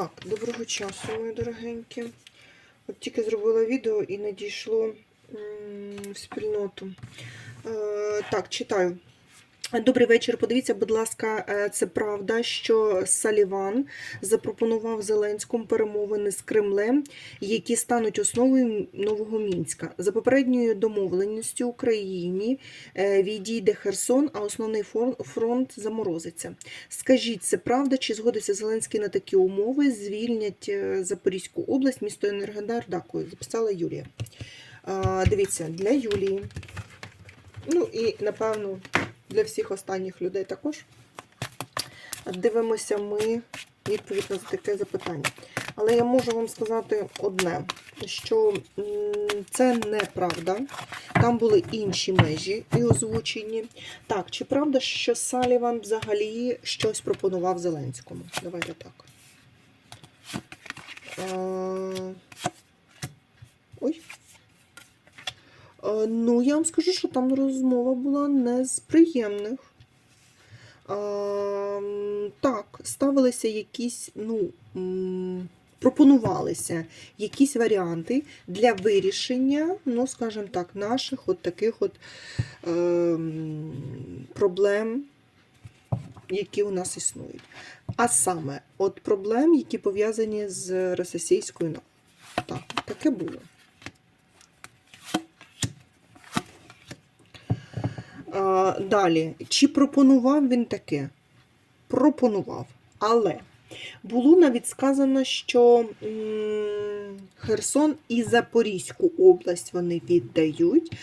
Так, доброго часу, мої дорогенькі. От тільки зробила відео і надійшло в спільноту. Е, так, читаю. Добрий вечір. Подивіться, будь ласка, е, це правда, що Саліван запропонував Зеленському перемовини з Кремлем, які стануть основою нового мінська. За попередньою домовленістю Україні е, відійде Херсон, а основний фронт заморозиться. Скажіть, це правда, чи згодиться Зеленський на такі умови? Звільнять е, Запорізьку область, місто Енергодар. Дякую, записала Юлія. Дивіться, для Юлії. Ну і напевно для всіх останніх людей також. Дивимося ми відповідь на таке запитання. Але я можу вам сказати одне, що це неправда. Там були інші межі і озвучені. Так, чи правда, що Саліван взагалі щось пропонував Зеленському? Давайте так. Е, Ой. Е, Ну, я вам скажу, що там розмова була не з приємних. Е, Так, ставилися якісь, ну, пропонувалися якісь варіанти для вирішення, ну, скажімо так, наших от таких от е, проблем, які у нас існують. А саме, от проблем, які пов'язані з російською навою. Так, таке було. А, Далі, чи пропонував він таке? Пропонував. Але було навіть сказано, що Херсон і Запорізьку область вони віддають.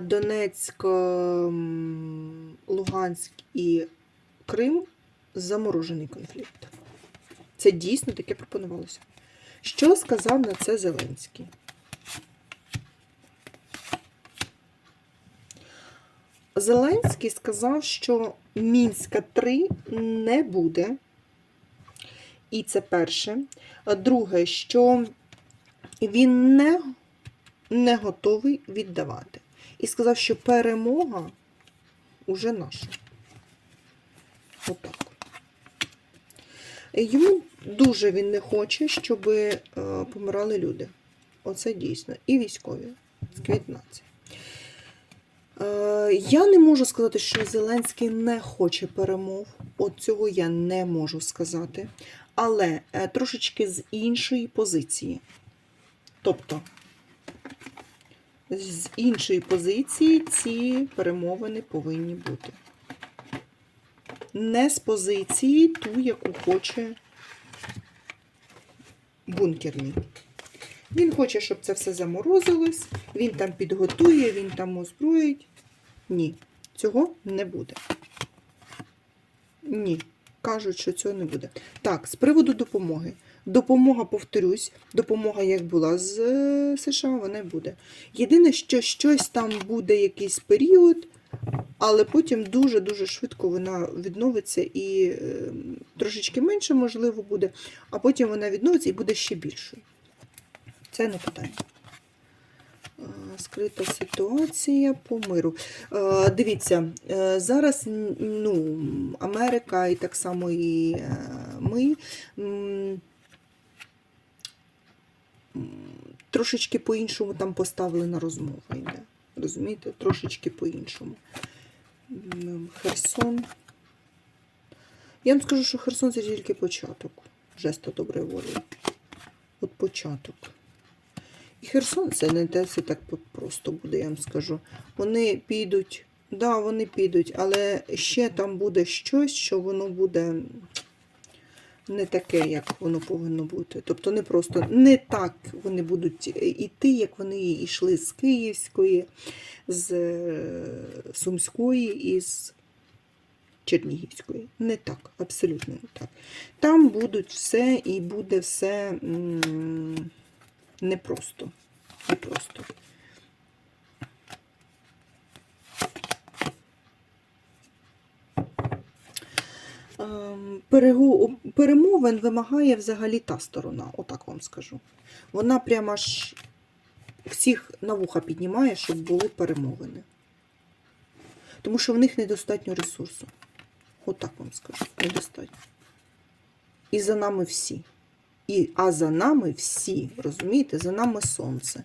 Донецьк, Луганськ і Крим заморожений конфлікт. Це дійсно таке пропонувалося. Що сказав на це Зеленський? Зеленський сказав, що Мінська 3 не буде. І це перше. Друге, що він не, не готовий віддавати. І сказав, що перемога уже наша. Отак. Йому дуже він не хоче, щоб е, помирали люди. Оце дійсно. І військові з квітнаці. Е, Я не можу сказати, що Зеленський не хоче перемов. От цього я не можу сказати. Але е, трошечки з іншої позиції. Тобто, з іншої позиції ці перемовини повинні бути. Не з позиції ту, яку хоче бункерний. Він хоче, щоб це все заморозилось, він там підготує, він там озброїть. Ні, цього не буде. Ні, кажуть, що цього не буде. Так, з приводу допомоги. Допомога, повторюсь, допомога, як була з е, США, вона буде. Єдине, що щось там буде якийсь період, але потім дуже-дуже швидко вона відновиться і е, трошечки менше, можливо, буде, а потім вона відновиться і буде ще більшою. Це не питання. Е, Скрита ситуація по миру. Е, Дивіться, е, зараз ну, Америка і так само і ми трошечки по-іншому там поставлена розмова йде. Розумієте? Трошечки по-іншому. Херсон. Я вам скажу, що Херсон це тільки початок. Жеста доброї волі. От початок. І Херсон це не те, це так просто буде, я вам скажу. Вони підуть, да, вони підуть, але ще там буде щось, що воно буде не таке, як воно повинно бути. Тобто не просто не так вони будуть іти, як вони йшли з Київської, з е, Сумської і з Чернігівської. Не так, абсолютно не так. Там будуть все і буде все. Непросто. Непросто. Ем, Перемовин вимагає взагалі та сторона, отак вам скажу. Вона прямо аж всіх на вуха піднімає, щоб були перемовини. Тому що в них недостатньо ресурсу. Отак вам скажу. Недостатньо. І за нами всі. І, а за нами всі, розумієте, за нами сонце.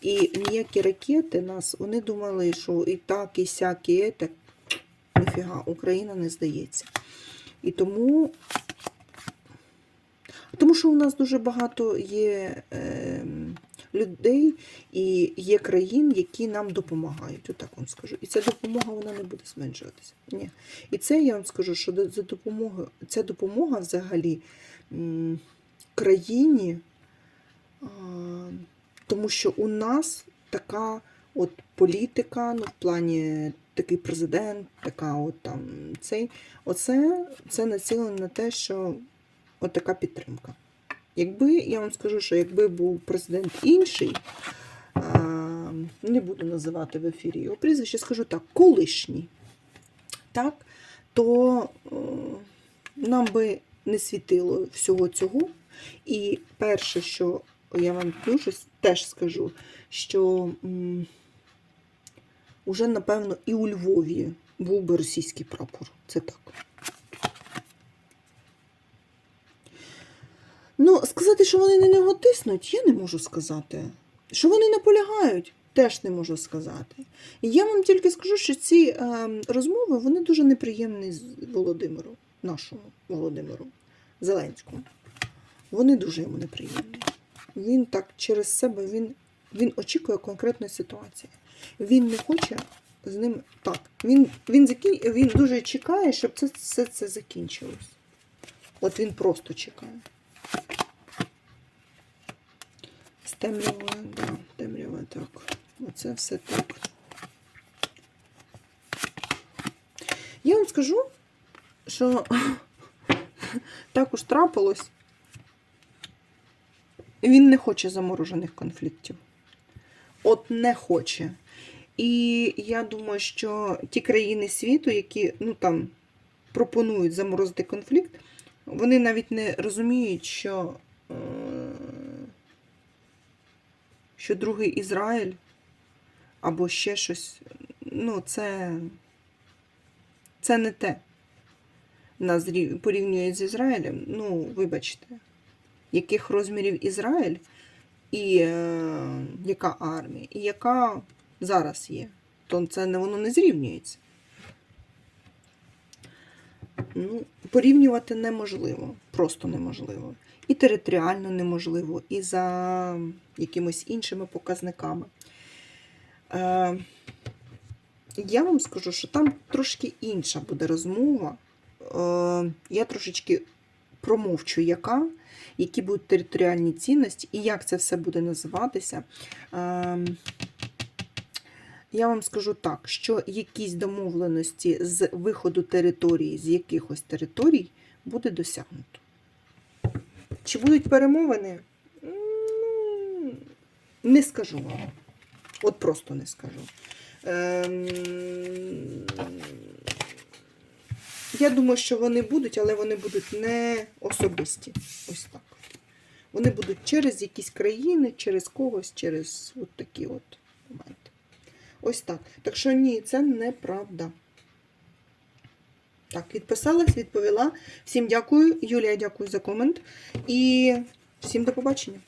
І ніякі ракети нас, вони думали, що і так, і сяк, і це. Ніфіга, Україна не здається. І тому, тому що у нас дуже багато є е, людей і є країн, які нам допомагають. Отак вам скажу. І ця допомога вона не буде зменшуватися. Ні. І це я вам скажу, що за допомогою, ця допомога взагалі м, країні, тому що у нас така от політика, ну, в плані такий президент, така от там цей. Оце це націлено на те, що от така підтримка. Якби я вам скажу, що якби був президент інший, не буду називати в ефірі його прізвище, скажу так, колишній, так, то е, нам би не світило всього цього. І перше, що я вам дуже теж скажу, що м, уже, напевно, і у Львові був би російський прапор. Це так. Ну, сказати, що вони на нього тиснуть, я не можу сказати. Що вони наполягають, теж не можу сказати. І я вам тільки скажу, що ці е, розмови вони дуже неприємні з Володимиру, нашому Володимиру Зеленському. Вони дуже йому неприємні. Він так через себе він, він очікує конкретної ситуації. Він не хоче з ним так. Він, він, закін... він дуже чекає, щоб це все це закінчилось. От він просто чекає. З темрявою, да, темрява так. Оце все так. Я вам скажу, що також трапилось. Він не хоче заморожених конфліктів. От не хоче. І я думаю, що ті країни світу, які ну, там, пропонують заморозити конфлікт, вони навіть не розуміють, що, е, що другий Ізраїль або ще щось, ну, це, це не те. Нас рів- порівнюють з Ізраїлем. Ну, вибачте, яких розмірів Ізраїль і е, яка армія, і яка зараз є, то це не воно не зрівнюється. Ну, порівнювати неможливо, просто неможливо. І територіально неможливо, і за якимись іншими показниками. Е, я вам скажу, що там трошки інша буде розмова. Е, я трошечки промовчу, яка, які будуть територіальні цінності і як це все буде називатися. Е, я вам скажу так, що якісь домовленості з виходу території, з якихось територій, буде досягнуто. Чи будуть перемовини? Не скажу вам. От просто не скажу. Я думаю, що вони будуть, але вони будуть не особисті. Ось так. Вони будуть через якісь країни, через когось, через от такі от моменти. Ось так. Так що ні, це неправда. Так, відписалась, відповіла. Всім дякую. Юлія, дякую за комент. І всім до побачення.